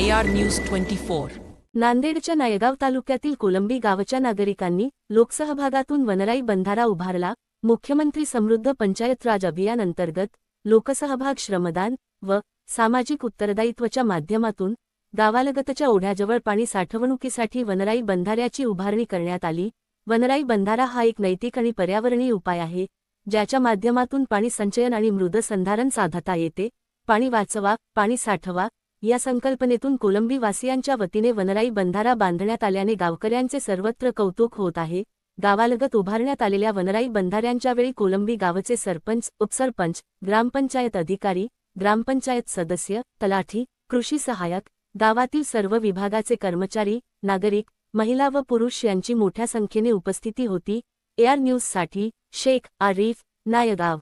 एआड news twenty four नांदेडच्या नायगाव तालुक्यातील कोलंबी गावच्या नागरिकांनी लोकसहभागातून वनराई बंधारा उभारला मुख्यमंत्री समृद्ध पंचायत राज अभियान अंतर्गत लोकसहभाग श्रमदान व सामाजिक उत्तरदायित्वाच्या माध्यमातून गावालगतच्या ओढ्याजवळ पाणी साठवणुकीसाठी वनराई बंधाऱ्याची उभारणी करण्यात आली. वनराई बंधारा हा एक नैतिक आणि पर्यावरणीय उपाय आहे ज्याच्या माध्यमातून पाणी संचयन आणि मृद संधारण साधता येते. पाणी वाचवा पाणी साठवा या संकल्पनेतून कोलंबी वासियांच्या वतीने वनराई बंधारा बांधण्यात आल्याने गावकऱ्यांचे सर्वत्र कौतुक होत आहे. गावालगत उभारण्यात आलेल्या वनराई बंधाऱ्यांच्या वेळी कोलंबी गावचे सरपंच उपसरपंच ग्रामपंचायत अधिकारी ग्रामपंचायत सदस्य तलाठी कृषी सहाय्यक गावातील सर्व विभागाचे कर्मचारी नागरिक महिला व पुरुष यांची मोठ्या संख्येने उपस्थिती होती. एआर न्यूजसाठी शेख आरिफ नायगाव.